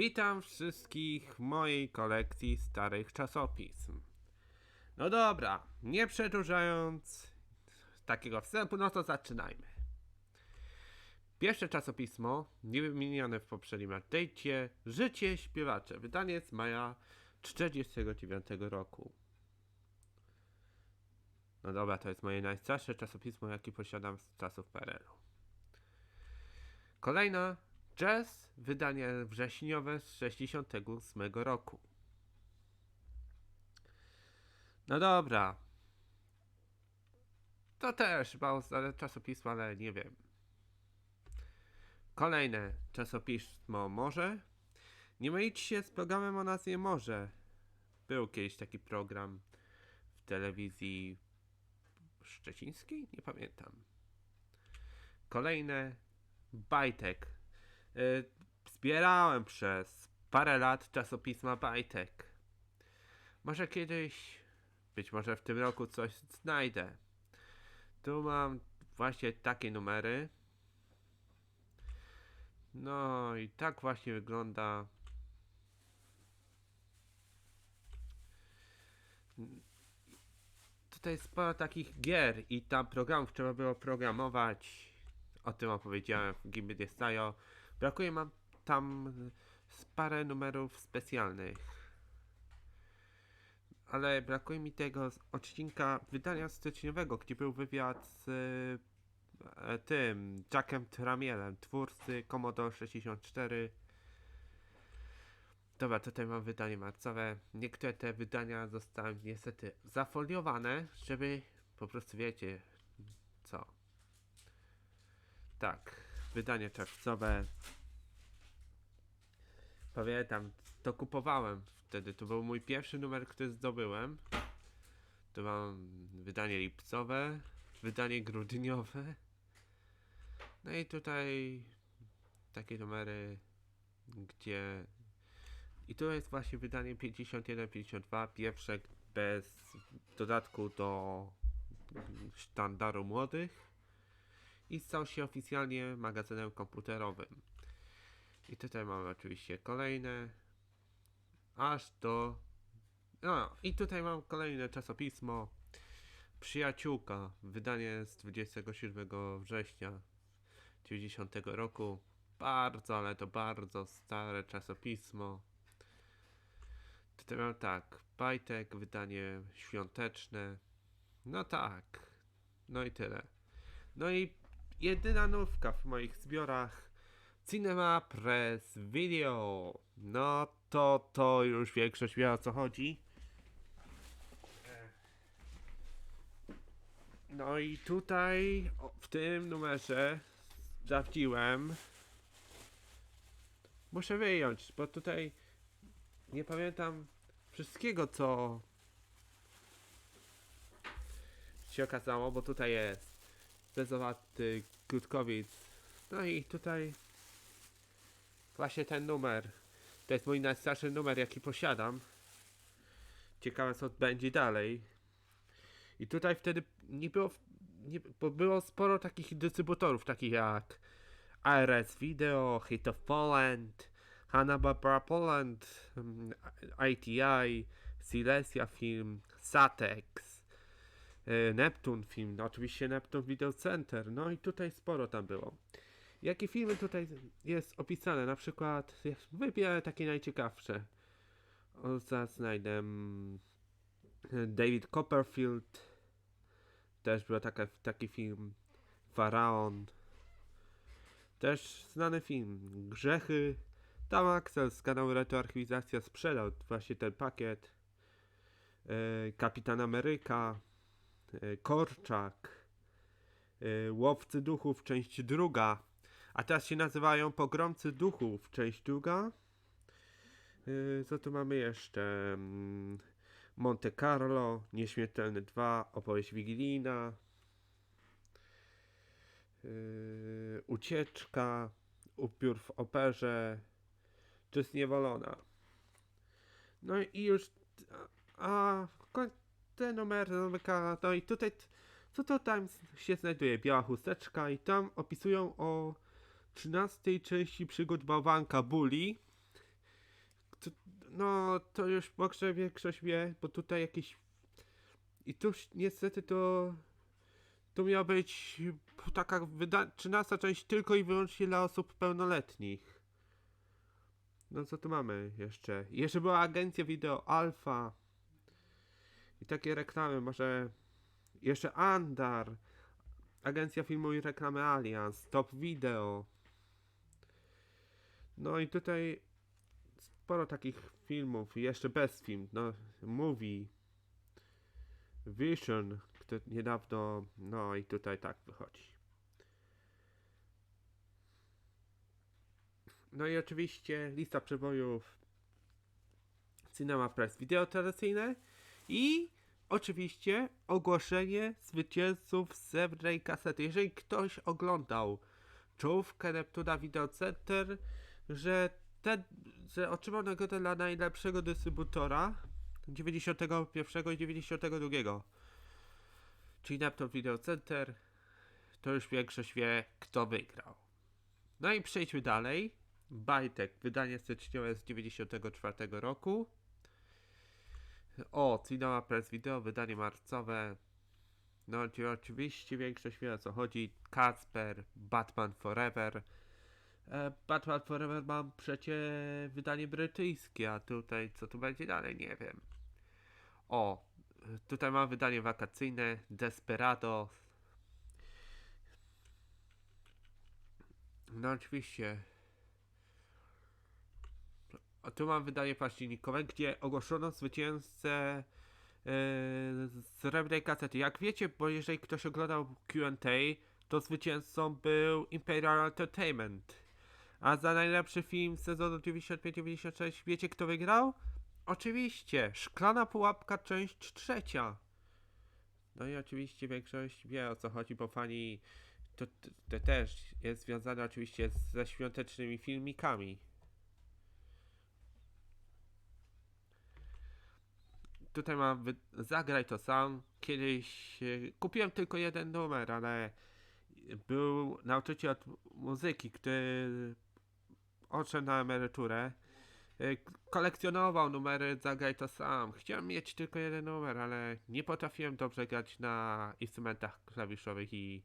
Witam wszystkich w mojej kolekcji starych czasopism. No dobra, nie przedłużając takiego wstępu, no to zaczynajmy. Pierwsze czasopismo, niewymienione w poprzednim update'cie, Życie Śpiewacze, wydanie z maja 49 roku. No dobra, to jest moje najstarsze czasopismo, jakie posiadam z czasów PRL-u. Kolejna Jazz, wydanie wrześniowe z 68 roku. No dobra. To też mało znane czasopismo, ale nie wiem. Kolejne czasopismo Morze. Nie mylić się z programem o nazwie Morze. Był kiedyś taki program w telewizji szczecińskiej? Nie pamiętam. Kolejne Bajtek. Y, Zbierałem przez parę lat czasopisma Bajtek. Może kiedyś, być może w tym roku coś znajdę. Tu mam właśnie takie numery. No i tak właśnie wygląda. Tutaj jest sporo takich gier i tam programów trzeba było programować. O tym opowiedziałem w Gimbal Style. Brakuje mam tam parę numerów specjalnych. Ale brakuje mi tego odcinka wydania styczniowego, gdzie był wywiad z e, tym Jackiem Tramielem, twórcy Commodore 64. Dobra, tutaj mam wydanie marcowe. Niektóre te wydania zostały niestety zafoliowane, żeby po prostu wiecie co. Tak, wydanie czerwcowe. Pamiętam, to kupowałem wtedy. To był mój pierwszy numer, który zdobyłem. Tu mam wydanie lipcowe, wydanie grudniowe. No i tutaj takie numery, gdzie. I tu jest właśnie wydanie 51-52, pierwsze bez dodatku do sztandaru młodych i stał się oficjalnie magazynem komputerowym. I tutaj mamy oczywiście kolejne, aż do. No, i tutaj mam kolejne czasopismo. Przyjaciółka, wydanie z 27 września 90 roku. Bardzo, ale to bardzo stare czasopismo. Tutaj mam tak, Bajtek, wydanie świąteczne. No tak, no i tyle. No i jedyna nówka w moich zbiorach Cinema Press Video. No to to już większość wie o co chodzi. No i tutaj w tym numerze sprawdziłem. Muszę wyjąć, bo tutaj nie pamiętam wszystkiego co się okazało, bo tutaj jest bezowaty Krótkowic. No i tutaj właśnie ten numer. To jest mój najstarszy numer, jaki posiadam. Ciekawe co będzie dalej. I tutaj wtedy nie było, nie, bo było sporo takich dystrybutorów, takich jak ARS Video, Hit of Poland, Hanna-Barbera Poland, mm, ITI, Silesia Film, Satex, e, Neptune Film, no oczywiście Neptune Video Center, no i tutaj sporo tam było. Jakie filmy tutaj jest opisane? Na przykład, wybierę takie najciekawsze. O, zaraz znajdę. mm, David Copperfield. Też był taka, taki film. Faraon. Też znany film. Grzechy. Tam Axel z kanału Retroarchiwizacja sprzedał właśnie ten pakiet. E, Kapitan Ameryka. E, Korczak. E, Łowcy Duchów, część druga. A teraz się nazywają Pogromcy Duchów, część druga. Yy, co tu mamy jeszcze? Mm, Monte Carlo, Nieśmiertelny 2, Opowieść Wigilijna. Yy, ucieczka, Upiór w operze, czy Zniewolona. No i już. A, koń- te numery zamyka. No i tutaj. Co to tam się znajduje? Biała chusteczka i tam opisują o 13 części przygód bałwanka Bully. No, to już może większość wie, bo tutaj jakieś... I tu niestety to... Tu miała być taka wyda... 13 część tylko i wyłącznie dla osób pełnoletnich. No co tu mamy jeszcze? Jeszcze była agencja wideo Alpha. I takie reklamy, może... Jeszcze Andar. Agencja filmu i reklamy Allianz. Top Video. No i tutaj sporo takich filmów, jeszcze bez film, no, Movie, Vision, który niedawno, no i tutaj tak wychodzi. No i oczywiście lista przebojów Cinema Press Video tradycyjne i oczywiście ogłoszenie zwycięzców srebrnej kasety. Jeżeli ktoś oglądał czołówkę Neptuna Video Center, że ten, że otrzymał nagrodę dla najlepszego dystrybutora 91 i 92. Czyli Neptun Video Center. To już większość wie, kto wygrał. No i przejdźmy dalej. Bajtek, wydanie styczniowe z 94 roku. O, Cinema Press Video, wydanie marcowe. No ci- oczywiście większość wie o co chodzi. Kacper, Batman Forever. E, Batman Forever mam przecie wydanie brytyjskie, a tutaj co tu będzie dalej, nie wiem. O, tutaj mam wydanie wakacyjne, Desperado. No oczywiście. A tu mam wydanie październikowe, gdzie ogłoszono zwycięzcę z srebrnej kasety. Jak wiecie, bo jeżeli ktoś oglądał Q&A, to zwycięzcą był Imperial Entertainment. A za najlepszy film sezonu 95-96 wiecie kto wygrał? Oczywiście, Szklana Pułapka, część trzecia. No i oczywiście większość wie o co chodzi, bo fani to, to, to też jest związane oczywiście ze świątecznymi filmikami. Tutaj mam zagraj to sam. Kiedyś e, kupiłem tylko jeden numer, ale był nauczyciel od muzyki, który odszedł na emeryturę. K- Kolekcjonował numery, zagraj to sam. Chciałem mieć tylko jeden numer, ale nie potrafiłem dobrze grać na instrumentach klawiszowych i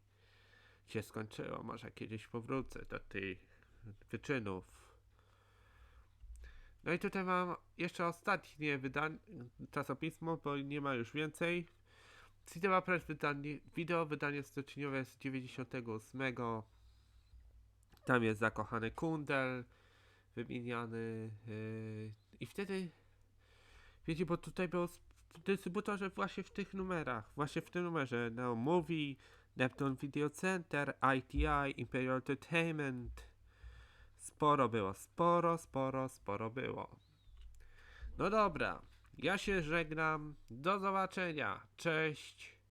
się skończyło. Może kiedyś powrócę do tych wyczynów. No i tutaj mam jeszcze ostatnie wydanie, czasopismo, bo nie ma już więcej. Cinema Press wydanie, wideo wydanie styczniowe z 98. Tam jest zakochany kundel wymieniany yy, i wtedy wiecie, bo tutaj było dystrybutorze właśnie w tych numerach, właśnie w tym numerze no Movie, Neptune Video Center, ITI, Imperial Entertainment sporo było, sporo, sporo, sporo było. No dobra, ja się żegnam, do zobaczenia, cześć